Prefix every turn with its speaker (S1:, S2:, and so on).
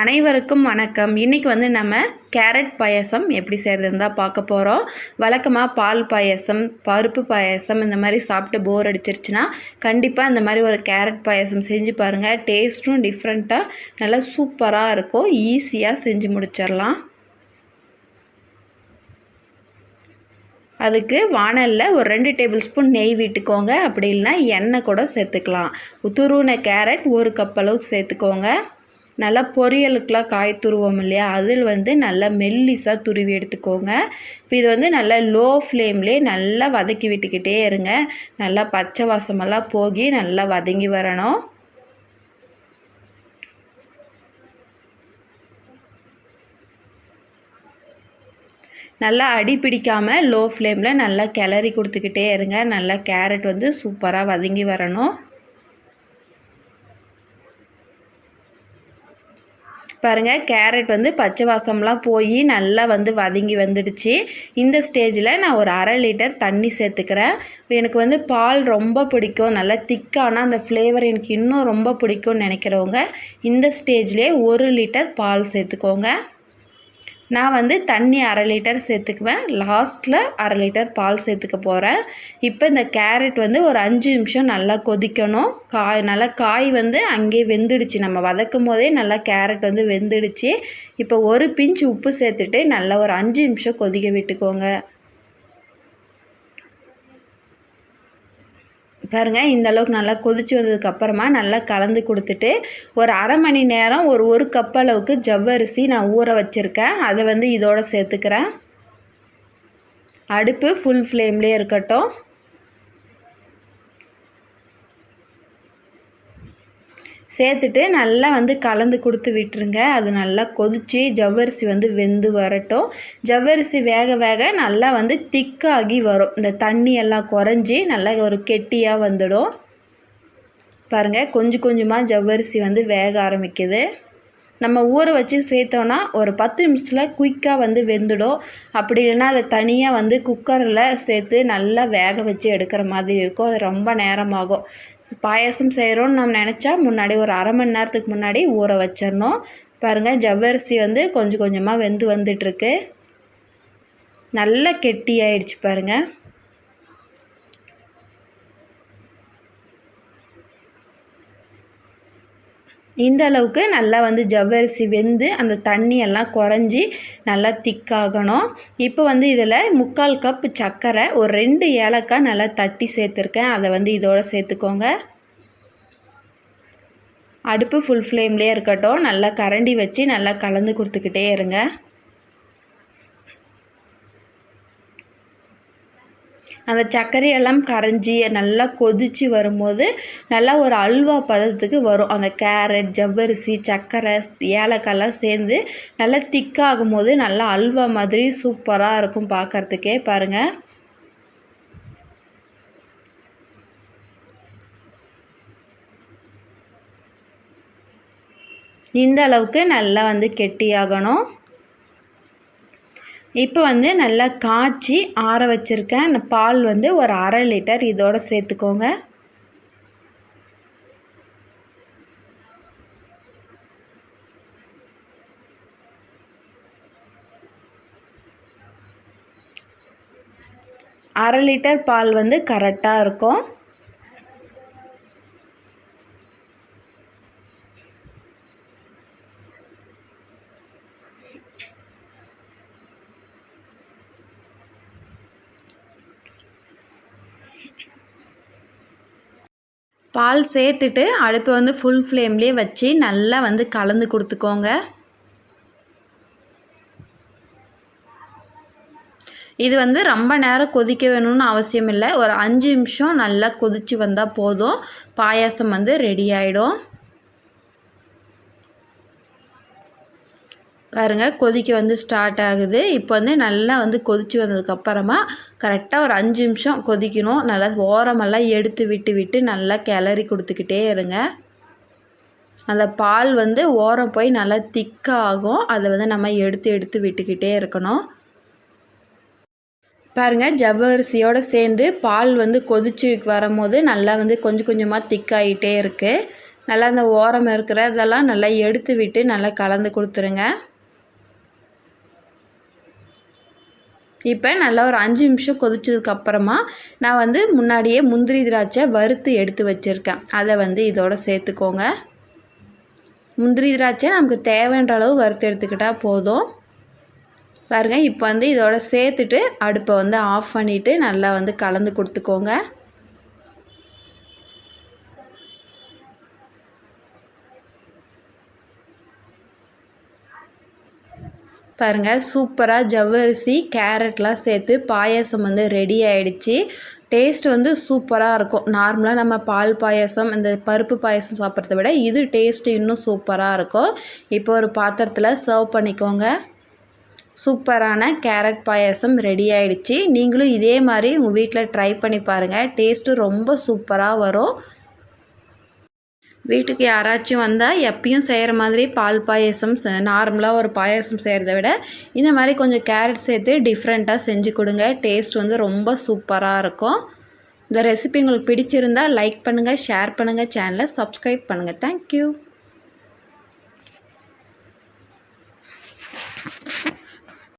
S1: அனைவருக்கும் வணக்கம். இன்றைக்கி வந்து நம்ம கேரட் பாயசம் எப்படி செய்கிறதுன்னு தான் பார்க்க போகிறோம் வழக்கமாக பால் பாயசம் பருப்பு பாயசம் இந்த மாதிரி சாப்பிட்டு போர் அடிச்சிருச்சுன்னா கண்டிப்பாக இந்த மாதிரி ஒரு கேரட் பாயசம் செஞ்சு பாருங்கள் டேஸ்ட்டும் டிஃப்ரெண்ட்டாக நல்லா சூப்பராக இருக்கும். ஈஸியாக செஞ்சு முடிச்சிடலாம். அதுக்கு வானலில் ஒரு ரெண்டு டேபிள் ஸ்பூன் நெய் விட்டுக்கோங்க. அப்படி இல்லைன்னா எண்ணெய் கூட சேர்த்துக்கலாம். துருவின கேரட் ஒரு கப் அளவுக்கு சேர்த்துக்கோங்க. நல்லா பொரியலுக்கெலாம் காய் துருவோம் இல்லையா? அதில் வந்து நல்லா மெல்லிஸாக துருவி எடுத்துக்கோங்க. இப்போ இது வந்து நல்லா லோ ஃப்ளேம்லே நல்லா வதக்கி விட்டுக்கிட்டே இருங்க. நல்லா பச்சை வாசமெல்லாம் போகி நல்லா வதங்கி வரணும். நல்லா அடி பிடிக்காமல் லோ ஃப்ளேமில் நல்லா கிளறி கொடுத்துக்கிட்டே இருங்க. நல்லா கேரட் வந்து சூப்பராக வதங்கி வரணும். பாருங்கள் கேரட் வந்து பச்சை வாசம்லாம் போய் நல்லா வந்து வதங்கி வந்துடுச்சு. இந்த ஸ்டேஜில் நான் ஒரு அரை லிட்டர் தண்ணி சேர்த்துக்கிறேன். எனக்கு வந்து பால் ரொம்ப பிடிக்கும் நல்லா திக்கான அந்த ஃப்ளேவர் எனக்கு இன்னும் ரொம்ப பிடிக்கும்னு நினைக்கிறவங்க இந்த ஸ்டேஜ்லேயே ஒரு லிட்டர் பால் சேர்த்துக்கோங்க. நான் வந்து தண்ணி அரை லிட்டர் சேர்த்துக்குவேன். லாஸ்ட்டில் அரை லிட்டர் பால் சேர்த்துக்க போகிறேன் இப்போ இந்த கேரட் வந்து ஒரு அஞ்சு நிமிஷம் நல்லா கொதிக்கணும். காய் நல்லா காய் வந்து அங்கேயே வெந்துடுச்சு. நம்ம வதக்கும் போதே நல்லா கேரட் வந்து வெந்துடுச்சு. இப்போ ஒரு பிஞ்ச் உப்பு சேர்த்துட்டு நல்லா ஒரு அஞ்சு நிமிஷம் கொதிக்க விட்டுக்கோங்க. பாருங்கள் இந்த அளவுக்கு நல்லா கொதிச்சு வந்ததுக்கப்புறமா நல்லா கலந்து கொடுத்துட்டு ஒரு அரை மணி நேரம் ஒரு ஒரு கப் அளவுக்கு ஜவ்வரிசி நான் ஊற வச்சுருக்கேன். அதை வந்து இதோடு சேர்த்துக்கிறேன். அடுப்பு ஃபுல் ஃப்ளேம்லேயே இருக்கட்டும். சேர்த்துட்டு நல்லா வந்து கலந்து கொடுத்து விட்டுருங்க. அது நல்லா கொதித்து ஜவ்வரிசி வந்து வெந்து வரட்டும். ஜவ்வரிசி வேக வேக நல்லா வந்து திக்காகி வரும். இந்த தண்ணி எல்லாம் குறைஞ்சி நல்லா ஒரு கெட்டியாக வந்துடும். பாருங்கள் கொஞ்சம் கொஞ்சமாக ஜவ்வரிசி வந்து வேக ஆரம்பிக்குது. நம்ம ஊற வச்சு சேர்த்தோன்னா ஒரு பத்து நிமிஷத்தில் குயிக்காக வந்து வெந்துடும். அப்படி இல்லைன்னா அதை தனியாக வந்து குக்கரில் சேர்த்து நல்லா வேக வச்சு எடுக்கிற மாதிரி இருக்கும். அது ரொம்ப நேரமாகும். பாயசம் செய்கிறோன்னு நம்ம நினச்சா முன்னாடி ஒரு அரை மணி நேரத்துக்கு முன்னாடி ஊற வச்சிடணும். பாருங்கள் ஜவ்வரிசி வந்து கொஞ்சம் கொஞ்சமாக வெந்து வந்துட்டுருக்கு நல்லா கெட்டி ஆயிடுச்சு பாருங்கள் இந்த அளவுக்கு நல்லா வந்து ஜவ்வரிசி வெந்து அந்த தண்ணியெல்லாம் குறைஞ்சி நல்லா திக்காகணும். இப்போ வந்து இதில் முக்கால் கப் சர்க்கரை ஒரு ரெண்டு ஏலக்காய் நல்லா தட்டி சேர்த்துருக்கேன். அதை வந்து இதோடு சேர்த்துக்கோங்க. அடுப்பு ஃபுல் ஃப்ளேம்லேயே இருக்கட்டும். நல்லா கரண்டி வச்சு நல்லா கலந்து கொடுத்துக்கிட்டே இருங்க. அந்த சர்க்கரையெல்லாம் கரைஞ்சி நல்லா கொதித்து வரும்போது நல்லா ஒரு அல்வா பதத்துக்கு வரும். அந்த கேரட் ஜவ்வரிசி சர்க்கரை ஏலக்காய்லாம் சேர்ந்து நல்லா திக்காகும் போது நல்லா அல்வா மாதிரி சூப்பராக இருக்கும் பார்க்குறதுக்கே பாருங்கள் இந்த அளவுக்கு நல்லா வந்து கெட்டியாகணும். இப்போ வந்து நல்லா காய்ச்சி ஆற வச்சுருக்கேன் பால் வந்து ஒரு அரை லிட்டர் இதோடு சேர்த்துக்கோங்க. அரை லிட்டர் பால் வந்து கரெக்டாக இருக்கும். பால் சேர்த்துட்டு அடுப்பை வந்து ஃபுல் ஃப்ளேம்லேயே வச்சு நல்லா வந்து கலந்து கொடுத்துக்கோங்க. இது வந்து ரொம்ப நேரம் கொதிக்க வேணும்னு அவசியம் இல்லை. ஒரு அஞ்சு நிமிஷம் நல்லா கொதித்து வந்தால் போதும். பாயாசம் வந்து ரெடி ஆகிடும் பாருங்கள் கொதிக்க வந்து ஸ்டார்ட் ஆகுது. இப்போ வந்து நல்லா வந்து கொதித்து வந்ததுக்கப்புறமா கரெக்டாக ஒரு அஞ்சு நிமிஷம் கொதிக்கணும். நல்லா ஓரமெல்லாம் எடுத்து விட்டு விட்டு நல்லா கிளறி கொடுத்துக்கிட்டே இருங்க. அந்த பால் வந்து ஓரம் போய் நல்லா திக்காகும் அதை வந்து நம்ம எடுத்து எடுத்து விட்டுக்கிட்டே இருக்கணும். பாருங்கள் ஜவ்வரிசியோடு சேர்ந்து பால் வந்து கொதிச்சு வரும்போது நல்லா வந்து கொஞ்சம் கொஞ்சமாக திக்காகிட்டே இருக்குது நல்லா அந்த ஓரம் இருக்கிற இதெல்லாம் நல்லா எடுத்து விட்டு நல்லா கலந்து கொடுத்துருங்க. இப்போ நல்லா ஒரு அஞ்சு நிமிஷம் கொதிச்சதுக்கப்புறமா நான் வந்து முன்னாடியே முந்திரி திராட்சை வறுத்து எடுத்து வச்சுருக்கேன். அதை வந்து இதோட சேர்த்துக்கோங்க. முந்திரி திராட்சை நமக்கு தேவைன்ற அளவு வறுத்து எடுத்துக்கிட்டால் போதும். பாருங்கள் இப்போ வந்து இதோட சேர்த்துட்டு அடுப்பை வந்து ஆஃப் பண்ணிவிட்டு நல்லா வந்து கலந்து கொடுத்துக்கோங்க. பாருங்கள் சூப்பராக ஜவ்வரிசி கேரட்லாம் சேர்த்து பாயாசம் வந்து ரெடி ஆகிடுச்சி டேஸ்ட் வந்து சூப்பராக இருக்கும். நார்மலாக நம்ம பால் பாயாசம் இந்த பருப்பு பாயாசம் சாப்பிட்றத விட இது டேஸ்ட்டு இன்னும் சூப்பராக இருக்கும். இப்போ ஒரு பாத்திரத்தில் சர்வ் பண்ணிக்கோங்க. சூப்பரான கேரட் பாயாசம் ரெடி ஆகிடுச்சி நீங்களும் இதே மாதிரி உங்கள் வீட்டில் ட்ரை பண்ணி பாருங்கள் டேஸ்ட்டு ரொம்ப சூப்பராக வரும். வீட்டுக்கு யாராச்சும் வந்தால் எப்பயும் செய்கிற மாதிரி பால் பாயசம் நார்மலாக ஒரு பாயசம் செய்கிறத விட இந்த மாதிரி கொஞ்சம் கேரட் சேர்த்து டிஃப்ரெண்ட்டாக செஞ்சு கொடுங்க. டேஸ்ட் வந்து ரொம்ப சூப்பராக இருக்கும். இந்த ரெசிபி உங்களுக்கு பிடிச்சிருந்தால் லைக் பண்ணுங்கள் ஷேர் பண்ணுங்கள் சேனலை சப்ஸ்கிரைப் பண்ணுங்கள் தேங்க்யூ